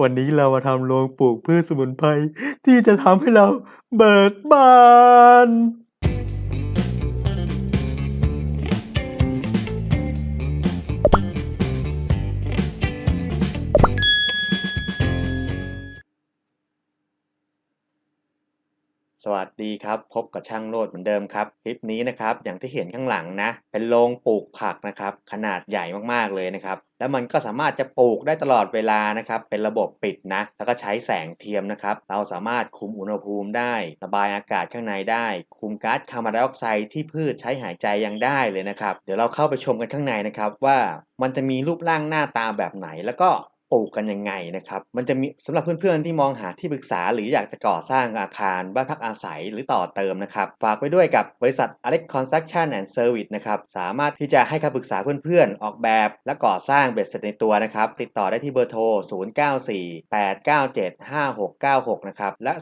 วันนี้เรามาทำโรงปลูกพืชสมุนไพรที่จะทำให้เราเบิกบาน วัสดีครับ พบกับช่างโลดเหมือนเดิมครับ คลิปนี้นะครับ อย่างที่เห็นข้างหลังนะ เป็นโรงปลูกผักนะครับ ขนาดใหญ่มากๆเลยนะครับ แล้วมันก็สามารถจะปลูกได้ตลอดเวลานะครับ เป็นระบบปิดนะ แล้วก็ใช้แสงเทียมนะครับ เราสามารถคุมอุณหภูมิได้ ระบายอากาศข้างในได้ คุมก๊าซคาร์บอนไดออกไซด์ที่พืชใช้หายใจยังได้เลยนะครับ เดี๋ยวเราเข้าไปชมกันข้างในนะครับว่ามันจะมีรูปร่างหน้าตาแบบไหน แล้วก็ ปลูกกันยังไงนะครับ มันจะมีสำหรับเพื่อนๆที่มองหาที่ปรึกษา หรืออยากจะก่อสร้างอาคารบ้านพักอาศัยหรือต่อเติมนะครับ ฝากไว้ด้วยกับบริษัท Alex Construction and Service นะครับ สามารถที่จะให้คำปรึกษาเพื่อนๆ ออกแบบและก่อสร้างเบ็ดเสร็จในตัวนะครับ ติดต่อได้ที่เบอร์โทร 0948975696 นะครับ และ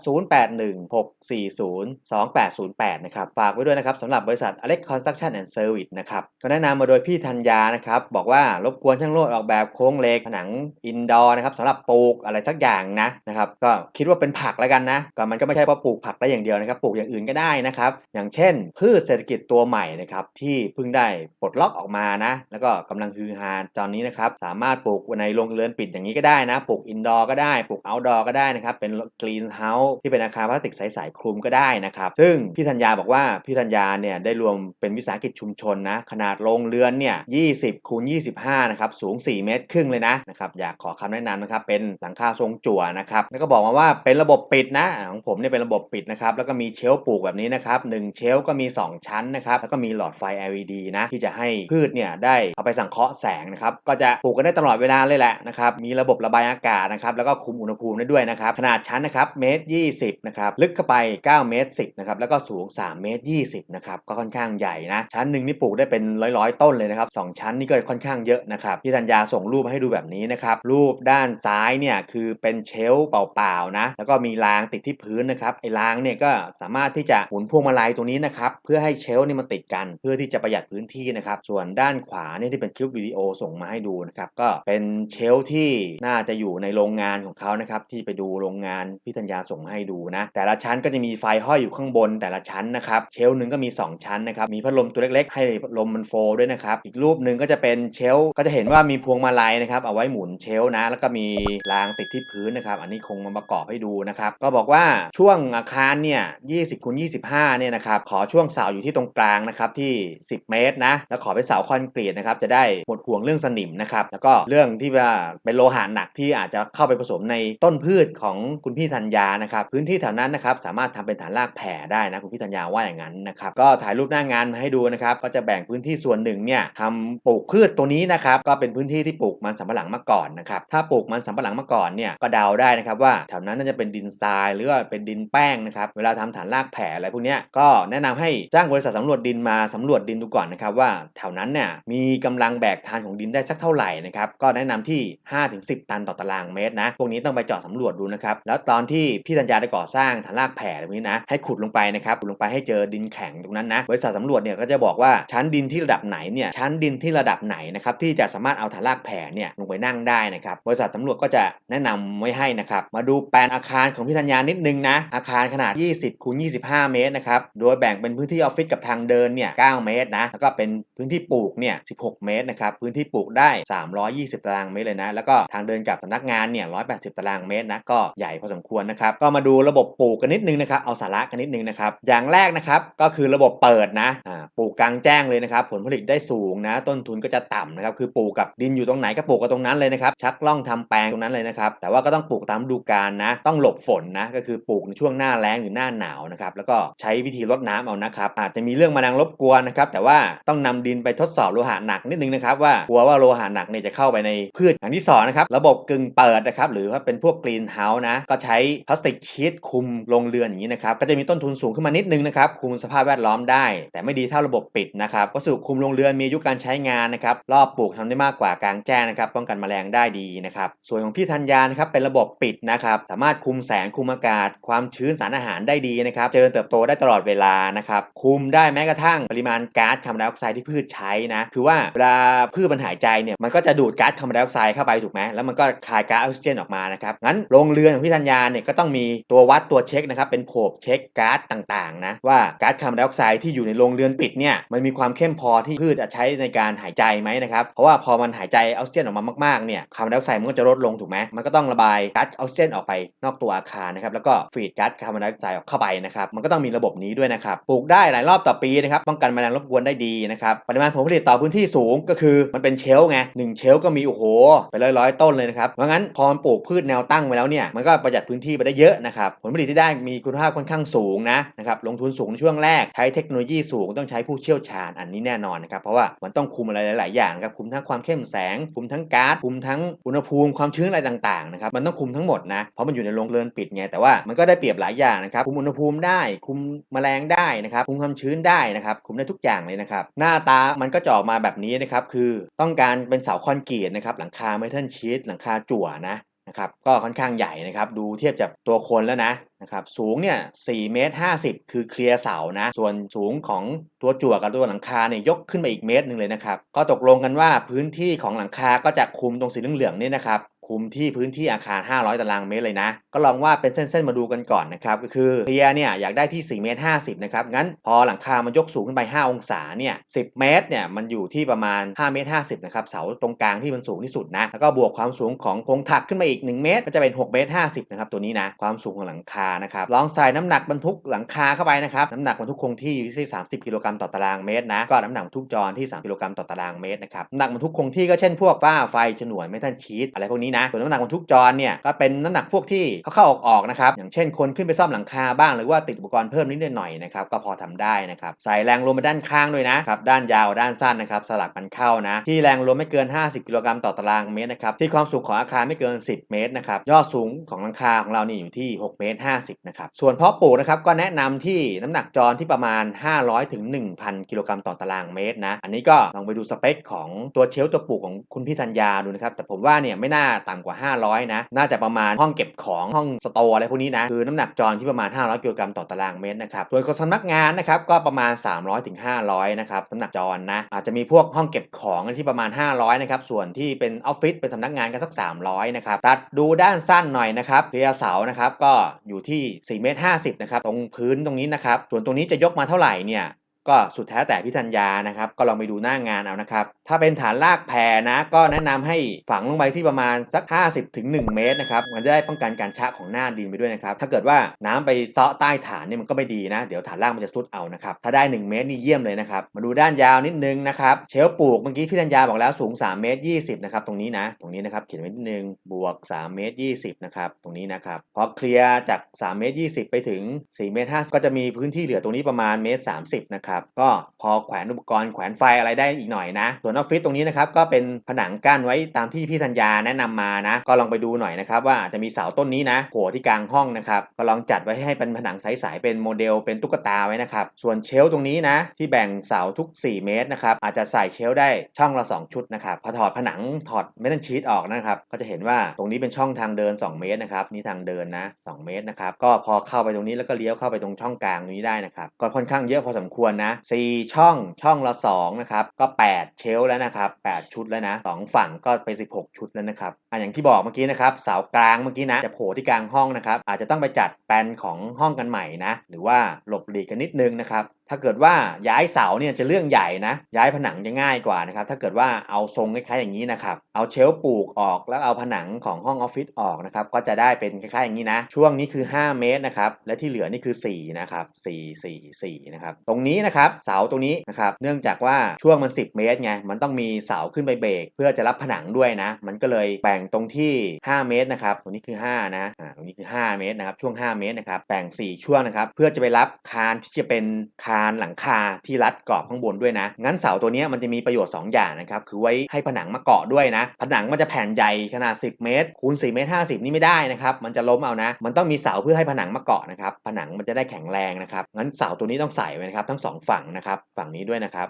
0816402808 นะครับ ฝากไว้ด้วยนะครับสำหรับบริษัท Alex Construction and Service นะครับ ก็แนะนำมาโดยพี่ธัญญานะครับ บอกว่ารบกวนช่างโลดออกแบบโครงเหล็กผนังอินดอร์นะครับสำหรับปลูกอะไรสักอย่างนะนะครับก็คิดว่าเป็นผักแล้วกันนะก็มันก็ไม่ใช่ว่าปลูกผักได้อย่างเดียวนะครับปลูกอย่างอื่นก็ได้นะครับอย่างเช่น พืชเศรษฐกิจตัวใหม่นะครับที่เพิ่งได้ปลดล็อกออกมานะแล้วก็กำลังฮือฮาตอนนี้นะครับสามารถปลูกในโรงเรือนปิดอย่างนี้ก็ได้นะปลูกอินดอร์ก็ได้ปลูกเอาท์ดอร์ก็ได้นะครับเป็นกรีนเฮาส์ที่เป็นอาคารพลาสติกใสๆคลุมก็ได้นะครับซึ่งพี่ธัญญาบอกว่าพี่ธัญญาเนี่ยได้รวมเป็นวิสาหกิจชุมชนนะขนาดโรงเรือนเนี่ย20คูณ25นะครับสูง 4 เมตรครึ่งเลยนะนะครับอยากขอคำแนะนำนะครับ เป็นหลังคาทรงจั่วนะครับ แล้วก็บอกมาว่าเป็นระบบปิดนะ ของผมเนี่ยเป็นระบบปิดนะครับ แล้วก็มีเชลปลูกแบบนี้นะครับหนึ่งเชลก็มี 2 ชั้นนะครับ แล้วก็มีหลอดไฟ LED นะ ที่จะให้พืชเนี่ยได้เอาไปสังเคราะห์แสงนะครับ ก็จะปลูกกันได้ตลอดเวลาเลยแหละนะครับ มีระบบระบายอากาศนะครับ แล้วก็คุมอุณหภูมิได้ด้วยนะครับ ขนาดชั้นนะครับเมตร20นะครับ ลึกเข้าไป 9 เมตร 10 นะครับ แล้วก็สูง 3 เมตร 20 นะครับ ก็ค่อนข้างใหญ่นะ ชั้นหนึ่งนี่ปลูกได้เป็นร้อยๆ ต้นเลยนะครับสองชั้นนี่ก็ค่อนข้างเยอะนะครับ พี่ธัญญาส่งรูปให้ดูแบบนี้นะครับรููปด้านซ้ายเนี่ยคือเป็นเชลเปล่าๆนะ แล้วก็มีรางติดที่พื้นนะครับ ไอ้รางเนี่ยก็สามารถที่จะหมุนพวงมาลัยตรงนี้นะครับ เพื่อให้เชลนี่มันติดกัน เพื่อที่จะประหยัดพื้นที่นะครับ ส่วนด้านขวาเนี่ยที่เป็นคลิปวิดีโอส่งมาให้ดูนะครับ ก็เป็นเชลที่น่าจะอยู่ในโรงงานของเขานะครับ ที่ไปดูโรงงานพี่ธัญญาส่งมาให้ดูนะ แต่ละชั้นก็จะมีไฟห้อยอยู่ข้างบนแต่ละชั้นนะครับ เชลหนึ่งก็มี 2 ชั้นนะครับ มีพัดลมตัวเล็กๆ ให้ลมมันโฟล์ด้วยนะครับ อีกรูปหนึ่งก็จะเป็นเชลก็จะเห็นว่ามีพวงมาลัยนะครับ เอาไว้หมุนเชลนะ แล้วก็มีรางติดที่พื้นนะครับ อันนี้คงมาประกอบให้ดูนะครับ ก็บอกว่าช่วงอาคารเนี่ย20คูณ25 เนี่ยนะครับ ขอช่วงเสาอยู่ที่ตรงกลางนะครับที่ 10 เมตรนะ แล้วขอเป็นเสาคอนกรีตนะครับ จะได้หมดห่วงเรื่องสนิมนะครับ แล้วก็เรื่องที่ว่าเป็นโลหะหนักที่อาจจะเข้าไปผสมในต้นพืชของคุณพี่ธัญญานะครับ พื้นที่แถวนั้นนะครับ สามารถทำเป็นฐานรากแผ่ได้นะคุณพี่ธัญญาว่าอย่างนั้นนะครับ ก็ถ่ายรูปหน้างานมาให้ดูนะครับ ก็จะแบ่งพื้นที่ส่วนหนึ่งเนี่ยทำปลูกพืชตัวนี้นะครับ ก็เป็นพื้นที่ที่ปลูกมันสำปะหลังมาก่อนนะครับถ้าปลูกมันสำปะหลังมาก่อนเนี่ยก็เดาได้นะครับว่าแถวนั้นน่าจะเป็นดินทรายหรือว่าเป็นดินแป้งนะครับเวลาทำฐานรากแผ่อะไรพวกนี้ก็แนะนำให้จ้างบริษัทสำรวจดินมาสำรวจดินดูก่อนนะครับว่าแถวนั้นเนี่ยมีกำลังแบกทานของดินได้สักเท่าไหร่นะครับก็แนะนำที่ 5-10 ตันต่อตารางเมตรนะพวกนี้ต้องไปเจาะสำรวจดูนะครับแล้วตอนที่พี่ธัญญาได้ก่อสร้างฐานรากแผ่แบบนี้นะให้ขุดลงไปนะครับขุดลงไปให้เจอดินแข็งตรงนั้นนะบริษัทสำรวจเนี่ยก็จะบอกว่าชั้นดินที่ระดับไหนเนี่ยชั้นดินที่ระดับไหนนะครับที่จะสามารถเอาฐานรากแผ่เนี่ยลงไปนั่งได้นะครับบริษัทสำรวจก็จะแนะนำไว้ให้นะครับมาดูแปลนอาคารของพี่ธัญญานิดนึงนะอาคารขนาด 20คูณ25 เมตรนะครับโดยแบ่งเป็นพื้นที่ออฟฟิศกับทางเดินเนี่ย9เมตรนะแล้วก็เป็นพื้นที่ปลูกเนี่ย16 เมตรนะครับพื้นที่ปลูกได้ 320 ตารางเมตรเลยนะแล้วก็ทางเดินกับสำนักงานเนี่ย180 ตารางเมตรนะก็ใหญ่พอสมควรนะครับก็มาดูระบบปลูกกันนิดนึงนะครับเอาสาระกันนิดนึงนะครับอย่างแรกนะครับก็คือระบบเปิดนะปลูกกลางแจ้งเลยนะครับผลผลิตได้สูงนะต้นทุนก็จะต่ำนะครับคือปลูกกับดินอยู่ตรงไหนก็ปลูกกับตรงนั้นเลยนะครับชักล่องทำแปลงตรงนั้นเลยนะครับ แต่ว่าก็ต้องปลูกตามฤดูกาลนะ ต้องหลบฝนนะ ก็คือปลูกในช่วงหน้าแล้งหรือหน้าหนาวนะครับ แล้วก็ใช้วิธีรดน้ำเอานะครับ อาจจะมีเรื่องแมลงรบกวนนะครับ แต่ว่าต้องนำดินไปทดสอบโลหะหนักนิดนึงนะครับว่ากลัวว่าโลหะหนักเนี่ยจะเข้าไปในพืชอย่างที่สองนะครับ ระบบกึ่งเปิดนะครับ หรือว่าเป็นพวกกรีนเฮาส์นะ ก็ใช้พลาสติกชีตคุมโรงเรือนอย่างนี้นะครับ ก็จะมีต้นทุนสูงขึ้นมานิดนึงนะครับ คุมสภาพแวดล้อมได้ แต่ไม่ดีเท่าระบบปิดนะครับ วัสดุคุมโรงเรือนมีอายุการใช้งานนะครับ รอบปลูกทำได้มากกว่ากลางแจ้งนะครับ ป้องกันแมลงได้ดีนะครับส่วนของพี่ธัญญานะครับเป็นระบบปิดนะครับสามารถคุมแสงคุมอากาศ ความชื้นสารอาหารได้ดีนะครับเจริญเติบโตได้ตลอดเวลานะครับคุมได้แม้กระทั่งปริมาณก๊าซคาร์บอนไดออกไซด์ที่พืชใช้นะคือว่าเวลาพืชมันหายใจเนี่ยมันก็จะดูดก๊าซคาร์บอนไดออกไซด์เข้าไปถูกไหมแล้วมันก็คายก๊าซออกซิเจนออกมานะครับงั้นโรงเรือนของพี่ธัญญาเนี่ยก็ต้องมีตัววัดตัวเช็คนะครับเป็นโผบเช็คก๊าซต่างๆนะว่าก๊าซคาร์บอนไดออกไซด์ที่อยู่ในโรงเรือนปิดเนี่ยมันมีความเข้มพอที่พืชจะใช้ในการหายใจไหมนะครับเพราะว่าพอมันหายใจออกซิเจนออกมามากๆเนี่ยคาร์บอนไดออกไซด์มันก็จะลดลงถูกไหมมันก็ต้องระบายก๊าซออกซิเจนออกไปนอกตัวอาคารนะครับแล้วก็ฟีดก๊าซคาร์บอนไดออกไซด์ออกเข้าไปนะครับมันก็ต้องมีระบบนี้ด้วยนะครับปลูกได้หลายรอบต่อปีนะครับป้องกันแมลงรบกวนได้ดีนะครับปริมาณผลผลิตต่อพื้นที่สูงก็คือมันเป็นเชลฟ์ไงหนึ่งเชลฟ์ก็มีโอ้โหไปร้อยร้อยต้นเลยนะครับเพราะงั้นพอปลูกพืชแนวตั้งไว้แล้วเนี่ยมันก็ประหยัดพื้นที่ไปได้เยอะนะครับผลผลิตที่ได้มีคุณภาพค่อนข้างสูงนะนะครับลงทุนสูงในช่วงแรกใช้เทคโนโลยีสูงต้องใช้ผู้เชี่ยวชาญอันนี้แน่นอนนะครับเพราะว่ามันต้องคุมอะไรหลาย ๆ อย่างครับคุมทั้งความเข้มแสง คุมทั้งก๊าซคุมทั้งอุณหภูมิความชื้นอะไรต่างๆนะครับมันต้องคุมทั้งหมดนะเพราะมันอยู่ในโรงเรือนปิดไงแต่ว่ามันก็ได้เปรียบหลายอย่างนะครับคุมอุณหภูมิได้ คุมแมลงได้นะครับคุมความชื้นได้นะครับคุมได้ทุกอย่างเลยนะครับหน้าตามันก็จะออกมาแบบนี้นะครับคือต้องการเป็นเสาคอนกรีตนะครับหลังคาเมทัลชีตหลังคาจั่วนะ นะครับก็ค่อนข้างใหญ่นะครับดูเทียบจากตัวคนแล้วนะนะครับสูงเนี่ย4เมตร50 คือเคลียร์เสานะ ส่วนสูงของตัวจั่วกับตัวหลังคาเนี่ยยกขึ้นไปอีกเมตรหนึ่งเลยนะครับก็ตกลงกันว่าพื้นที่ของหลังคาก็จะคุมตรงสีเหลืองๆนี่นะครับ คุมที่พื้นที่อาคาร 500 ตารางเมตรเลยนะ ก็ลองว่าเป็นเส้นๆมาดูกันก่อนนะครับ ก็คือเคลียเนี่ยอยากได้ที่ 4 เมตร 50 นะครับ งั้นพอหลังคามันยกสูงขึ้นไป 5 องศาเนี่ย 10 เมตรเนี่ยมันอยู่ที่ประมาณ 5 เมตร 50 นะครับ เสาตรงกลางที่มันสูงที่สุดนะ แล้วก็บวกความสูงของโครงถักขึ้นมาอีก 1 เมตร ก็จะเป็น 6 เมตร 50 นะครับ ตัวนี้นะ ความสูงของหลังคา นะครับ ลองใส่น้ำหนักบรรทุกหลังคาเข้าไปนะครับ น้ำหนักบรรทุกคงที่อยู่ที่ 30 กิโลกรัมต่อตารางเมตรนะ ก็น้ำหนักบรรทุกจรที่ 3 กิโลกรัมต่อตารางเมตรนะครับน้ำหนักบรรทุกคงที่ก็เช่นพวกฝ้าไฟฉนวนเมทัลชีตอะไรพวกนี้นะส่วนน้ำหนักบรรทุกจรเนี่ยก็เป็นน้ำหนักพวกที่เขาเข้าออกออกๆนะครับอย่างเช่นคนขึ้นไปซ่อมหลังคาบ้างหรือว่าติดอุปกรณ์เพิ่มนิดหน่อยนะครับก็พอทำได้นะครับใส่แรงลมไปด้านข้างด้วยนะครับด้านยาวด้านสั้นนะครับสลับกันเข้านะ ที่แรงลมไม่เกิน 50 กิโลกรัมต่อตารางเมตรนะครับที่ความสูงของอาคารไม่เกิน 10 เมตรนะครับยอดสูงของหลังคาของเรานี่อยู่ที่ 6 เมตร 50นะครับส่วนเพาะปลูกนะครับก็แนะนำที่น้ำหนักจรที่ประมาณ 500ถึง1,000 กิโลกรัมต่อตารางเมตรนะอันนี้ก็ลองไปดูสเปคของตัวเชลตัวปลูกของคุณพี่ธัญญาดูนะครับแต่ผมว่าเนี่ยไม่น่าต่ำกว่า 500 นะ น่าจะประมาณห้องเก็บของห้องสโตร์อะไรพวกนี้นะ คือน้ำหนักจรที่ประมาณ 500กิโลกรัมต่อตารางเมตรนะครับส่วนของสำนักงานนะครับก็ประมาณ 300ถึง500นะครับน้ำหนักจรนะอาจจะมีพวกห้องเก็บของที่ประมาณ 500นะครับส่วนที่เป็นออฟฟิศเป็นสำนักงานก็สัก 300นะครับตัดดูด้านสั้นหน่อยนะครับเรียเสานะครับก็อยู่ที่4เมตร50นะครับตรงพื้นตรงนี้นะครับส่วนตรงนี้จะยกมาเท่าไหร่เนี่ย ก็สุดแท้แต่พิธัญญานะครับ ก็ลองไปดูหน้างานเอานะครับ ถ้าเป็นฐานลากแพรนะ ก็แนะนำให้ฝังลงไปที่ประมาณสัก 50ถึง1เมตรนะครับ มันจะได้ป้องกันการชะของหน้าดินไปด้วยนะครับ ถ้าเกิดว่าน้ำไปซาะใต้ฐานเนี่ยมันก็ไม่ดีนะ เดี๋ยวฐานล่างมันจะซุดเอานะครับ ถ้าได้ 1 เมตรนี่เยี่ยมเลยนะครับ มาดูด้านยาวนิดนึงนะครับ เชลปลูกเมื่อกี้พิธัญญาบอกแล้วสูง 3 เมตร 20 นะครับ ตรงนี้นะ ตรงนี้นะครับ เขียนไว้นิดนึง บวก 3 เมตร 20 นะครับ ตรงนี้นะครับ พอเคลียร์จาก 3 เมตร 20 ไปถึง 4 เมตร 5 ก็จะมีพื้นที่เหลือตรงนี้ประมาณเมตร 30 นะครับก็พอแขวนอุปกรณ์แขวนไฟอะไรได้อีกหน่อยนะ ส่วนออฟฟิศตรงนี้นะครับก็เป็นผนังกั้นไว้ตามที่พี่ธัญญาแนะนำมานะ ก็ลองไปดูหน่อยนะครับว่าอาจจะมีเสาต้นนี้นะโผล่ที่กลางห้องนะครับก็ลองจัดไว้ให้เป็นผนังใสๆเป็นโมเดลเป็นตุ๊กตาไว้นะครับส่วนเชลฟ์ตรงนี้นะ ที่แบ่งเสาทุก 4 เมตรนะครับอาจจะใส่เชลฟ์ได้ช่องละ 2 ชุดนะครับพอถอดผนังถอดเมทัลชีตออกนะครับก็จะเห็นว่าตรงนี้เป็นช่องทางเดิน 2 เมตรนะครับนี่ทางเดินนะ 2 เมตรนะครับก็พอเข้าไปตรงนี้แล้วก็เลี้ยวเข้าไปตรงช่องกลางนี้ได้นะครับก็ค่อนข้างเยอะพอสมควรนะ4ช่องช่องละ2นะครับก็ 8 เชลแล้วนะครับ8ชุดแล้วนะสองฝั่งก็ไป 16 ชุดแล้วนะครับอะอย่างที่บอกเมื่อกี้นะครับเสากลางเมื่อกี้นะจะโผล่ที่กลางห้องนะครับอาจจะต้องไปจัดแปลนของห้องกันใหม่นะหรือว่าหลบหลีกกันนิดนึงนะครับ ถ้าเกิดว่าย้ายเสาเนี่ยจะเรื่องใหญ่นะ ย้ายผนังจะง่ายกว่านะครับ ถ้าเกิดว่าเอาทรงคล้ายๆอย่างนี้นะครับ เอาเชลปลูกออกแล้วเอาผนังของห้องออฟฟิศออกนะครับ ก็จะได้เป็นคล้ายๆอย่างนี้นะ ช่วงนี้คือ 5 เมตรนะครับ และที่เหลือนี่คือ 4 นะครับ 4 4 4 นะครับ ตรงนี้นะครับ เสาตรงนี้นะครับ เนื่องจากว่าช่วงมัน 10 เมตรไง มันต้องมีเสาขึ้นไปเบรกเพื่อจะรับผนังด้วยนะ มันก็เลยแบ่งตรงที่ 5 เมตรนะครับ ตรงนี้คือ 5 นะ อ่า ตรงนี้คือ 5 เมตรนะครับ ช่วง 5 เมตรนะครับ แบ่ง 4 ช่วงนะครับ เพื่อจะไปรับคานที่จะเป็นคานหลังคาที่รัดกรอบข้างบนด้วยนะ งั้นเสาตัวนี้มันจะมีประโยชน์ 2 อย่างนะครับ คือไว้ให้ผนังมาเกาะด้วยนะ ผนังมันจะแผ่นใหญ่ขนาด 10 เมตรคูณ4เมตร50 นี่ไม่ได้นะครับ มันจะล้มเอานะ มันต้องมีเสาเพื่อให้ผนังมาเกาะนะครับ ผนังมันจะได้แข็งแรงนะครับ งั้นเสาตัวนี้ต้องใส่ไว้นะครับ ทั้งสองฝั่งนะครับ ฝั่งนี้ด้วยนะครับ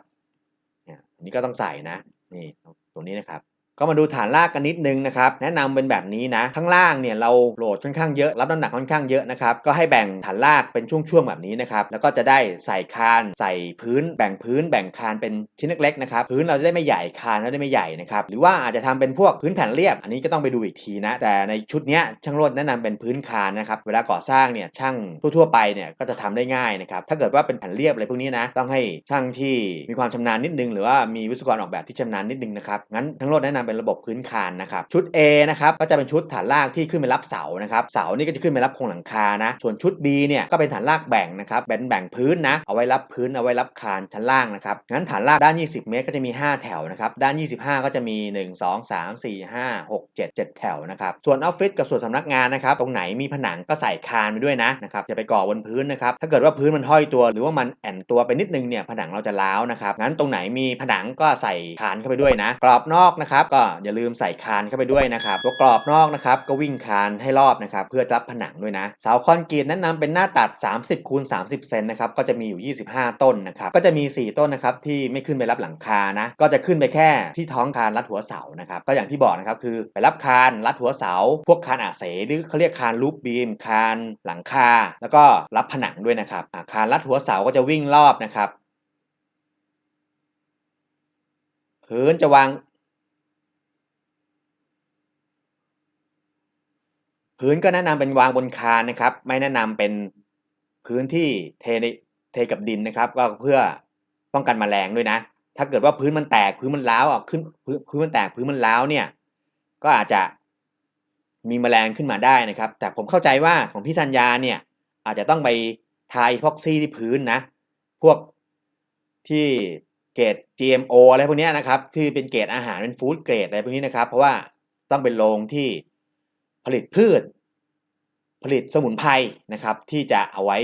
เนี่ยอันนี้ก็ต้องใส่นะ นี่ตรงนี้นะครับ ก็มาดูฐานรากกันนิดนึงนะครับแนะนำเป็นแบบนี้นะ ข้างล่างเนี่ยเราโหลดค่อนข้างเยอะรับน้ำหนักค่อนข้างเยอะนะครับก็ให้แบ่งฐานรากเป็นช่วงๆแบบนี้นะครับแล้วก็จะได้ใส่คานใส่พื้น แบ่งพื้น แบ่งคานเป็นชิ้นเล็กๆนะครับพื้นเราจะได้ไม่ใหญ่คานเราได้ไม่ใหญ่นะครับหรือว่าอาจจะทำเป็นพวกพื้นแผ่นเรียบ อันนี้ก็ต้องไปดูอีกทีนะ แต่ในชุดเนี้ยช่างโรดแนะนำเป็นพื้นคานนะครับเวลาก่อสร้างเนี่ยช่างทั่วๆไปเนี่ยก็จะทำได้ง่ายนะครับถ้าเกิดว่าเป็นแผ่นเรียบอะไรพวกนี้นะต้องให้ช่างที่มีความชำนาญนิดนึง หรือว่ามีวิศวกรออกแบบที่ชำนาญนิดนึงนะครับงั้นทั้งโรดแนะนำเป็นระบบพื้นคานนะครับชุด A นะครับก็จะเป็นชุดฐานรากที่ขึ้นไปรับเสานะครับเสานี่ก็จะขึ้นไปรับโครงหลังคานะส่วนชุด B เนี่ยก็เป็นฐานรากแบ่งนะครับแบ่งแบ่งพื้นนะเอาไว้รับพื้นเอาไว้รับคานชั้นล่างนะครับงั้นฐานรากด้าน 20 เมตรก็จะมี 5 แถวนะครับด้าน 25 ก็จะมี 1 2 3 4 5 6 7 7 แถวนะครับส่วนออฟฟิศกับส่วนสำนักงานนะครับตรงไหนมีผนังก็ใส่คานไปด้วยนะนะครับอย่าไปก่อบนพื้นนะครับถ้าเกิดว่าพื้นมันห้อยตัว หรือว่ามันแอนตัวไปนิดนึงเนี่ยผนังเราจะล้าวนะครับงั้นตรงไหนมีผนังก็ใส่คานเข้าไปด้วยนะกรอบนอกนะครับก็อย่าลืมใส่คานเข้าไปด้วยนะครับตัวกรอบนอกนะครับก็วิ่งคานให้รอบนะครับเพื่อรับผนังด้วยนะเสาคอนกรีตแนะนำเป็นหน้าตัด 30คูณ30 เซนนะครับก็จะมีอยู่ 25 ต้นนะครับก็จะมี 4 ต้นนะครับที่ไม่ขึ้นไปรับหลังคานะก็จะขึ้นไปแค่ที่ท้องคานรัดหัวเสานะครับก็อย่างที่บอกนะครับคือไปรับคานรัดหัวเสา พวกคานอาเสหรือเขาเรียกคานลูปบีมคานหลังคา แล้วก็รับผนังด้วยนะครับคานรัดหัวเสาก็จะวิ่งรอบนะครับพื้นจะวาง พื้นก็แนะนำเป็นวางบนคานนะครับ ไม่แนะนำเป็นพื้นที่เทเทกับดินนะครับก็เพื่อป้องกันแมลงด้วยนะ ถ้าเกิดว่าพื้นมันแตกพื้นมันร้าวอะขึ้นพื้นพื้นมันแตกพื้นมันร้าวเนี่ย ก็อาจจะมีแมลงขึ้นมาได้นะครับ แต่ผมเข้าใจว่าของพี่ธัญญาเนี่ย อาจจะต้องไปทาอีพ็อกซี่ที่พื้นนะ พวกที่เกรด GMO อะไรพวกนี้นะครับ ที่เป็นเกรดอาหารเป็นฟู้ดเกรดอะไรพวกนี้นะครับ เพราะว่าต้องเป็นโรงที่ ผลิตพืช ผลิตสมุนไพรนะครับ ที่จะเอาไว้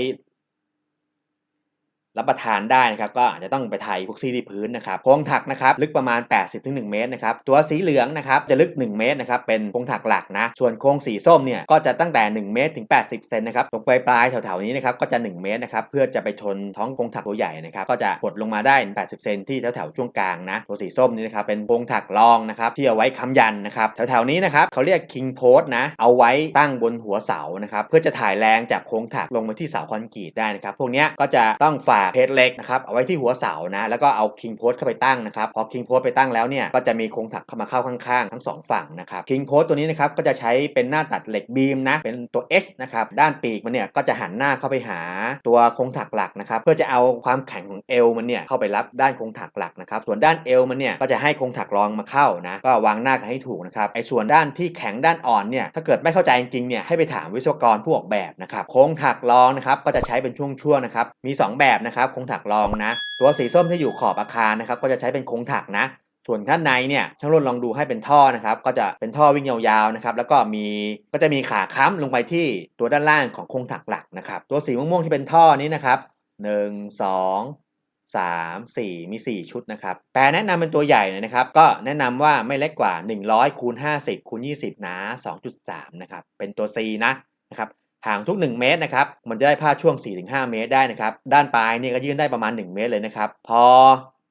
รับประทานได้นะครับก็อาจจะต้องไปไทยพวกซี่ที่พื้นนะครับโครงถักนะครับลึกประมาณ 80-1 เมตรนะครับตัวสีเหลืองนะครับจะลึก 1 เมตรนะครับเป็นโครงถักหลักนะส่วนโครงสีส้มเนี่ยก็จะตั้งแต่ 1 เมตรถึง 80 เซนนะครับตรงปลายปลายแถวๆนี้นะครับก็จะ 1 เมตรนะครับเพื่อจะไปชนท้องโครงถักตัวใหญ่นะครับก็จะหดลงมาได้ 80 เซนที่แถวๆช่วงกลางนะตัวสีส้มนี่นะครับเป็นโครงถักรองนะครับที่เอาไว้ค้ำยันนะครับแถวๆนี้นะครับเขาเรียก king post นะเอาไว้ตั้งบนหัวเสานะครับเพื่อจะถ่ายแรงจากโครงถักลงมาที่เสาคอนกรีตได้นะครับพวกนี้ก็จะต้องฝากเพจเหล็กนะครับเอาไว้ที่หัวเสานะแล้วก็เอา king post เข้าไปตั้งนะครับพอ king post ไปตั้งแล้วเนี่ยก็จะมีโครงถักเข้ามาเข้าข้างๆ ทั้งสองฝั่งนะครับ king post ตัวนี้นะครับก็จะใช้เป็นหน้าตัดเหล็กบีมนะเป็นตัว H นะครับด้านปีกมันเนี่ยก็จะหันหน้าเข้าไปหาตัวโครงถักหลักนะครับเพื่อจะเอาความแข็งของเอวมันเนี่ยเข้าไปรับด้านโครงถักหลักนะครับส่วนด้านเอวมันเนี่ยก็จะให้โครงถักรองมาเข้านะก็วางหน้ากันให้ถูกนะครับไอ้ส่วนด้านที่แข็งด้านอ่อนเนี่ยถ้าเกิดไม่เข้าใจจริงๆเนี่ยให้ไปถามวิศวกรผู้ออกแบบนะครับโครงถักรองนะครับก็จะใช้เป็นช่วงๆนะครับมี 2 แบบนะครับโครงถักรองนะ ตัวสีส้มที่อยู่ขอบอาคารนะครับก็จะใช้เป็นโครงถักนะส่วนข้างในเนี่ยช่างรถลองดูให้เป็นท่อนะครับก็จะเป็นท่อวิ่งยาวๆนะครับแล้วก็มีก็จะมีขาค้ำลงไปที่ตัวด้านล่างของโครงถักหลักนะครับตัวสีม่วงๆที่เป็นท่อนี้นะครับ 1 2 3 4 มี 4 ชุดนะครับแปรแนะนำเป็นตัวใหญ่เลยนะครับก็แนะนำว่าไม่เล็กกว่า 100คูณ50คูณ20 หนา 2.3 นะครับเป็นตัว C นะนะครับ ห่างทุก 1 เมตรนะครับ มันจะได้ผ้าช่วง 4-5 เมตรได้นะครับ ด้านปลายเนี่ยก็ยื่นได้ประมาณ 1 เมตรเลยนะครับ พอ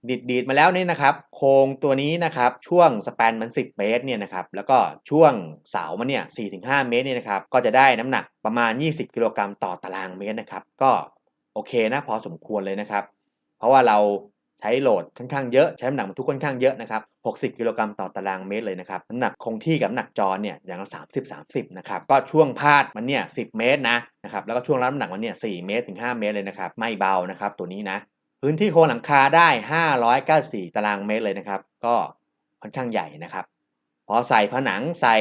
ดีดดีดมาแล้วนี่นะครับ โครงตัวนี้นะครับ ช่วงสแปนมัน 10 เมตรเนี่ยนะครับ แล้วก็ช่วงเสามันเนี่ย4-5 เมตรเนี่ยนะครับ ก็จะได้น้ำหนักประมาณ 20 กิโลกรัมต่อตารางเมตรนะครับ ก็โอเคนะพอสมควรเลยนะครับ เพราะว่าเราใช้โหลดค่อนข้างเยอะ ใช้น้ำหนักทุกค่อนข้างเยอะนะครับ 60 กิโลกรัมต่อตารางเมตรเลยนะครับน้ำหนักคงที่กับน้ำหนักจอเนี่ยอย่างละ 30 30 นะครับ ก็ช่วงพาดมันเนี่ย 10 เมตรนะนะครับแล้วก็ช่วงรับน้ำหนักมันเนี่ย 4 เมตรถึง 5 เมตรเลยนะครับไม่เบานะครับตัวนี้นะพื้นที่โครงหลังคาได้ 594 ตารางเมตรเลยนะครับ ก็ค่อนข้างใหญ่นะครับพอใส่ผนังใส่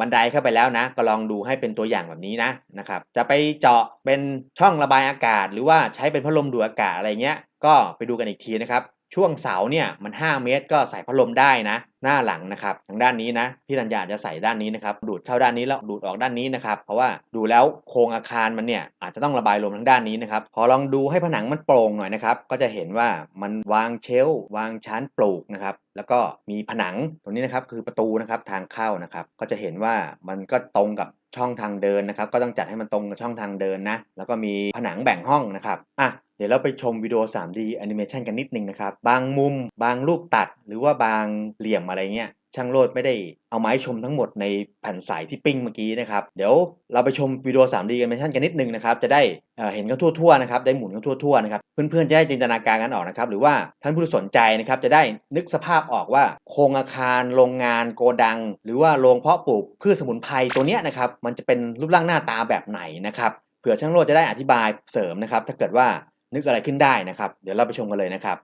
บันไดเข้าไปแล้วนะ ก็ลองดูให้เป็นตัวอย่างแบบนี้นะนะครับ จะไปเจาะเป็นช่องระบายอากาศ หรือว่าใช้เป็นพัดลมดูดอากาศอะไรเงี้ย ก็ไปดูกันอีกทีนะครับ ช่วงเสาเนี่ยมัน 5 เมตรก็ใส่พัดลมได้นะ หน้าหลังนะครับทางด้านนี้นะพี่รัญญาจะใส่ด้านนี้นะครับดูดเข้าด้านนี้แล้วดูดออกด้านนี้นะครับเพราะว่าดูแล้วโครงอาคารมันเนี่ยอาจจะต้องระบายลมทั้งด้านนี้นะครับพอลองดูให้ผนังมันโปร่งหน่อยนะครับก็จะเห็นว่ามันวางเชลวางชั้นปลูกนะครับแล้วก็มีผนังตรงนี้นะครับคือประตูนะครับทางเข้านะครับก็จะเห็นว่ามันก็ตรงกับช่องทางเดินนะครับ ก็ต้องจัดให้มันตรงกับช่องทางเดินนะ แล้วก็มีผนังแบ่งห้องนะครับอะเดี๋ยวเราไปชมวิดีโอ 3D Animation กันนิดนึงนะครับ บางมุม บางรูปตัด หรือว่าบางเหลี่ยมอะไรเงี้ยช่างโลดไม่ได้เอาไม้ชมทั้งหมดในแผ่นใสที่ปิ้งเมื่อกี้นะครับ เดี๋ยวเราไปชมวิดีโอ 3D animation กันนิดนึงนะครับ จะได้เอ่อเห็นกันทั่วๆนะครับ ได้หมุนกันทั่วๆนะครับ เพื่อนๆจะได้จินตนาการกันออกนะครับ หรือว่าท่านผู้สนใจนะครับจะได้นึกสภาพออกว่าโครงอาคารโรงงานโกดัง หรือว่าโรงเพาะปลูกพืชสมุนไพรตัวเนี้ยนะครับ มันจะเป็นรูปร่างหน้าตาแบบไหนนะครับเผื่อช่างโลดจะได้อธิบายเสริมนะครับ ถ้าเกิดว่านึกอะไรขึ้นได้นะครับ เดี๋ยวเราไปชมกันเลยนะครับ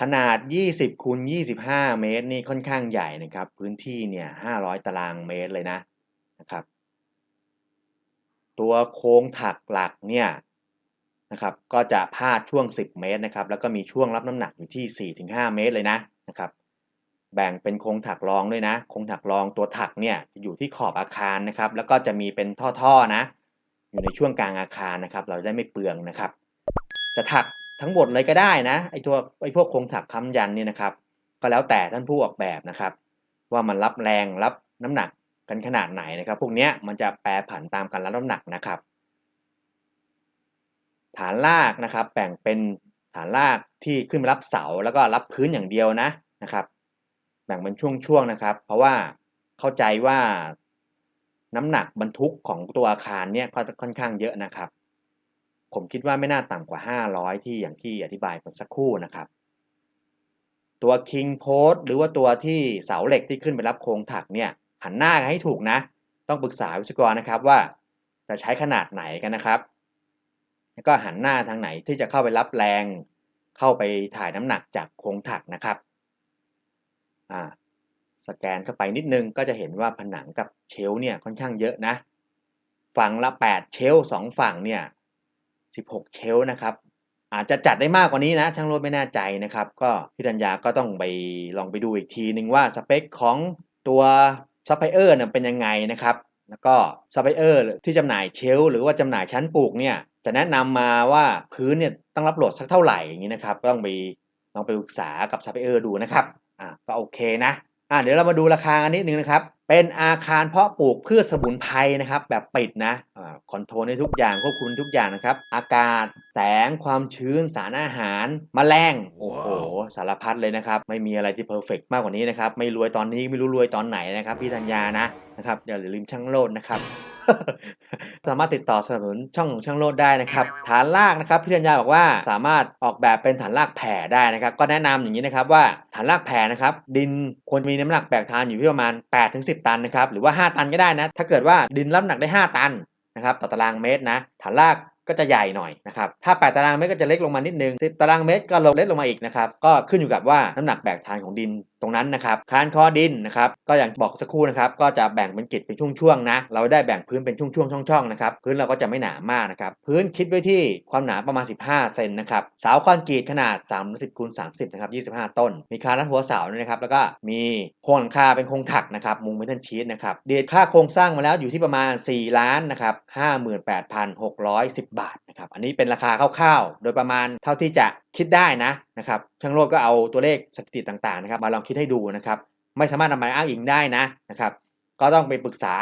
ขนาด 20คูณ25 เมตรนี่ค่อนข้างใหญ่นะครับ พื้นที่เนี่ย 500 ตารางเมตรเลยนะนะครับ ตัวโค้งถักหลักเนี่ยนะครับ ก็จะพาดช่วง 10 เมตรนะครับ แล้วก็มีช่วงรับน้ำหนักอยู่ที่ 4-5 เมตรเลยนะนะครับ แบ่งเป็นโครงถักรองด้วยนะ โครงถักรองตัวถักเนี่ยจะอยู่ที่ขอบอาคารนะครับ แล้วก็จะมีเป็นท่อๆนะ อยู่ในช่วงกลางอาคารนะครับ เราจะได้ไม่เปลืองนะครับ จะถัก ทั้งหมดเลยก็ได้นะไอตัวไอพวกโครงถักค้ำยันเนี่ยนะครับ ก็แล้วแต่ท่านผู้ออกแบบนะครับ ว่ามันรับแรงรับน้ำหนักกันขนาดไหนนะครับ พวกนี้มันจะแปรผันตามการรับน้ำหนักนะครับ ฐานลากนะครับแบ่งเป็นฐานลากที่ขึ้นมารับเสาแล้วก็รับพื้นอย่างเดียวนะนะครับ แบ่งเป็นช่วงๆนะครับ เพราะว่าเข้าใจว่าน้ำหนักบรรทุกของตัวอาคารเนี่ยค่อนข้างเยอะนะครับ ผมคิดว่าไม่น่าต่ำกว่า 500 ที่อย่างที่อธิบายไปสักครู่นะครับ ตัว King Post หรือว่าตัวที่เสาเหล็กที่ขึ้นไปรับโครงถักเนี่ยหันหน้าให้ถูกนะ ต้องปรึกษาวิศวกรนะครับว่าจะใช้ขนาดไหนกันนะครับ แล้วก็หันหน้าทางไหนที่จะเข้าไปรับแรง เข้าไปถ่ายน้ำหนักจากโครงถักนะครับอ่าสแกนเข้าไปนิดนึงก็จะเห็นว่าผนังกับเชลเนี่ยค่อนข้างเยอะนะ ฝั่งละ 8 เชลสองฝั่งเนี่ย 16 เชลนะครับอาจจะจัดได้มากกว่านี้นะ ช่างโลดไม่แน่ใจนะครับ ก็พี่ธัญญาก็ต้องไปลองไปดูอีกทีนึงว่าสเปคของตัวซัพพลายเออร์เป็นยังไงนะครับ แล้วก็ซัพพลายเออร์ที่จำหน่ายเชลหรือว่าจำหน่ายชั้นปลูกเนี่ยจะแนะนำมาว่าพื้นเนี่ยต้องรับโหลดสักเท่าไหร่อย่างนี้นะครับ ก็ต้องไปลองไปปรึกษากับซัพพลายเออร์ดูนะครับ อ่าก็โอเคนะ อ่าเดี๋ยวเรามาดูราคากันนิดนึงนะครับ เป็นอาคารเพาะปลูกพืชสมุนไพรนะครับ แบบปิดนะอ่าคอนโทรลในทุกอย่างควบคุมทุกอย่างนะครับ อากาศ แสง ความชื้น สารอาหารมแมลง โอ้โห สารพัดเลยนะครับ ไม่มีอะไรที่เพอร์เฟกมากกว่านี้นะครับ ไม่รวยตอนนี้ไม่รู้รวยตอนไหนนะครับ พี่ธัญญานะนะครับอย่าลืมช่างโลดนะครับ สามารถติดต่อสนับสนุนช่องของช่างโลดได้นะครับ ฐานลากนะครับพี่ธัญญาบอกว่าสามารถออกแบบเป็นฐานลากแผ่ได้นะครับ ก็แนะนำอย่างนี้นะครับว่าฐานลากแผ่นะครับดินควรมีน้ำหนักแบกทานอยู่ที่ประมาณ 8-10 ตันนะครับหรือว่า 5 ตันก็ได้นะ ถ้าเกิดว่าดินรับหนักได้ 5 ตันนะครับต่อตารางเมตรนะฐานลากก็จะใหญ่หน่อยนะครับ ถ้า 8 ตารางเมตรก็จะเล็กลงมานิดนึง10 ตารางเมตรก็ลงเล็กลงมาอีกนะครับ ก็ขึ้นอยู่กับว่าน้ำหนักแบกทานของดิน ตรงนั้นนะครับคานคอดินนะครับก็อย่างบอกสักครู่นะครับก็จะแบ่งเป็นกิจเป็นช่วงๆนะเราได้แบ่งพื้นเป็นช่วงๆช่องๆนะครับพื้นเราก็จะไม่หนามากนะครับพื้นคิดไว้ที่ความหนาประมาณ 15 เซนนะครับเสาคอนกรีตขนาด 30คูณ30นะครับ25 ต้น มีคานรัดหัวเสาด้วยนะครับแล้วก็มีโครงหลังคาเป็นโครงถักนะครับมุงเมทัลชีสนะครับเดทค่าโครงสร้างมาแล้วอยู่ที่ประมาณ 4 ล้านนะครับ58,610 บาทนะครับอันนี้เป็นราคาคร่าวๆ โดยประมาณเท่าที่จะ คิดได้นะนะครับช่างโลดก็เอาตัวเลขสถิติต่างๆนะครับมาลองคิดให้ดูนะครับ ไม่สามารถนำมาอ้างอิงได้นะนะครับ ก็ต้องไปปรึกษา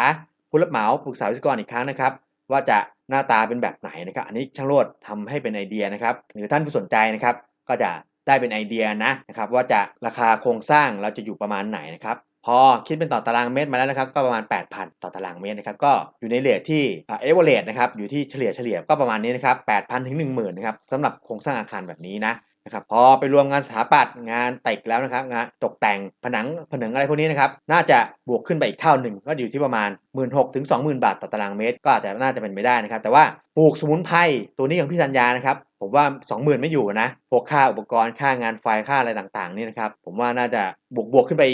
ผู้รับเหมาปรึกษาวิศวกรอีกครั้งนะครับ ว่าจะหน้าตาเป็นแบบไหนนะครับ อันนี้ช่างโลดทำให้เป็นไอเดียนะครับ หรือท่านผู้สนใจนะครับ ก็จะได้เป็นไอเดียนะนะครับ ว่าจะราคาโครงสร้างเราจะอยู่ประมาณไหนนะครับ พอคิดเป็นต่อตารางเมตรมาแล้วนะครับ ก็ประมาณ 8,000 ต่อตารางเมตรนะครับ ก็อยู่ในเรทที่เอเวอเรสนะครับ อยู่ที่เฉลี่ยเฉลี่ยก็ประมาณนี้นะครับ 8,000 ถึง 10,000 นะครับสำหรับโครงสร้างอาคารแบบนี้นะนะครับ พอไปรวมงานสถาปัตย์งานติดแล้วนะครับ งานตกแต่งผนังผนังอะไรพวกนี้นะครับ น่าจะบวกขึ้นไปอีกเท่าหนึ่ง ก็อยู่ที่ประมาณ 1 6ื่นถึง20,000บาทต่อตารางเมตร ก็อาจจะน่าจะเป็นไปได้นะครับ แต่ว่าปลูกสมุนไพรตัวนี้ของพี่ธัญญานะครับ ผมว่า 20,000 ไม่อยู่นะ พวกค่าอุปกรณ์ค่างานไฟค่าอะไรต่างๆนี่นะครับผมว่าน่าจะบวกบวกขึ้นไป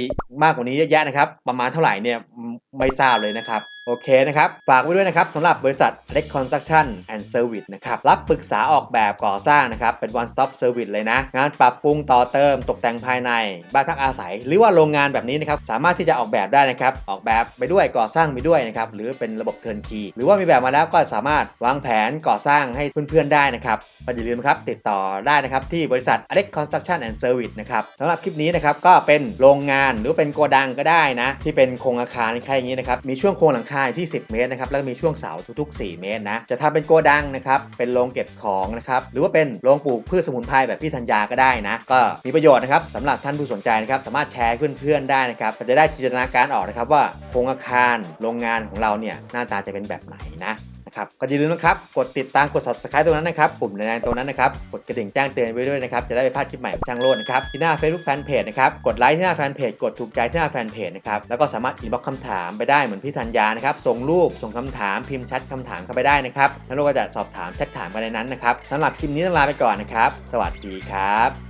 มากกว่านี้เยอะแยะนะครับ ประมาณเท่าไหร่เนี่ยไม่ทราบเลยนะครับ โอเคนะครับ ฝากไว้ด้วยนะครับสำหรับบริษัท Alex Construction and Service นะครับรับปรึกษาออกแบบก่อสร้างนะครับ เป็น one stop service เลยนะ งานปรับปรุงต่อเติมตกแต่งภายใน บ้านพักอาศัย หรือว่าโรงงานแบบนี้นะครับ สามารถที่จะออกแบบได้นะครับ ออกแบบไปด้วยก่อสร้างไปด้วยนะครับ หรือเป็นระบบเทิร์นคีหรือว่ามีแบบมาแล้วก็สามารถวางแผนก่อสร้างให้เพื่อนๆได้นะครับอย่าลืมครับติดต่อได้นะครับที่บริษัท Alex Construction and Service นะครับสำหรับคลิปนี้นะครับก็เป็นโรงงานหรือเป็นโกดังก็ได้นะที่เป็นโครงอาคารคล้ายอย่างนี้นะครับมีช่วงโครงหลังคาายที่ 10 เมตรนะครับแล้วมีช่วงเสาทุก ๆ 4 เมตรนะจะทำเป็นโกดังนะครับเป็นโรงเก็บของนะครับหรือว่าเป็นโรงปลูกพืชสมุนไพรแบบพี่ธัญญาก็ได้นะก็มีประโยชน์นะครับสำหรับท่านผู้สนใจนะครับสามารถแชร์เพื่อนๆได้นะครับจะได้จินตนาการออกนะครับว่าโครงอาคารโรงงานของเราเนี่ยหน้าตาจะเป็นแบบไหนนะ นะครับก็อย่าลืมนะครับกดติดตามกด subscribe ตรงนั้นนะครับปุ่มแดงตรงนั้นนะครับกดกระดิ่งแจ้งเตือนไว้ด้วยนะครับจะได้ไม่พลาดคลิปใหม่ของช่างโลดนะครับที่หน้า Facebook Fanpage นะครับกดไลค์ที่หน้าแฟนเพจกดถูกใจที่หน้าแฟนเพจนะครับแล้วก็สามารถอินบ็อกคำถามไปได้เหมือนพี่ธัญญานะครับส่งรูปส่งคำถามพิมพ์แชทคำถามเข้าไปได้นะครับแล้วเราก็จะสอบถามแชทถามไปในนั้นนะครับสำหรับคลิปนี้ต้องลาไปก่อนนะครับ สวัสดีครับ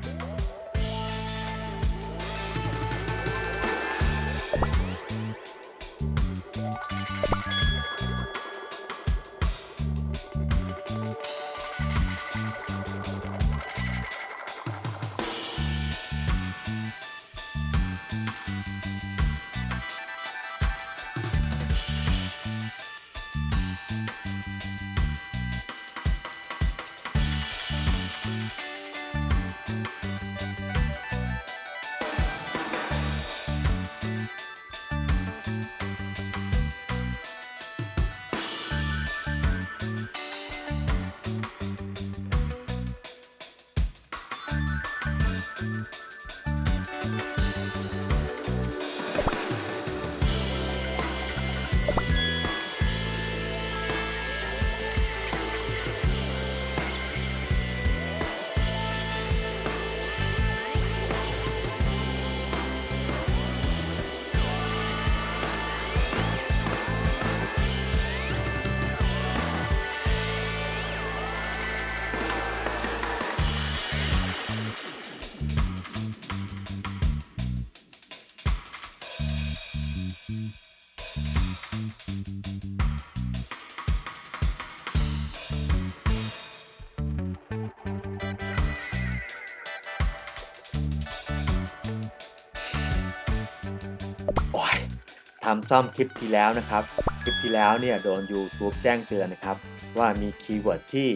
ทำซ่อมคลิปที่แล้วนะครับ คลิปที่แล้วเนี่ยโดน YouTube แจ้งเตือนนะครับ ว่ามีคีย์เวิร์ดที่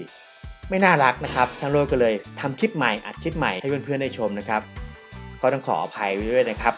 ไม่น่ารักนะครับช่างโลกก็เลยทำคลิปใหม่อัดคลิปใหม่ให้เพื่อนๆได้ชมนะครับ ก็ต้องขออภัยด้วยนะครับ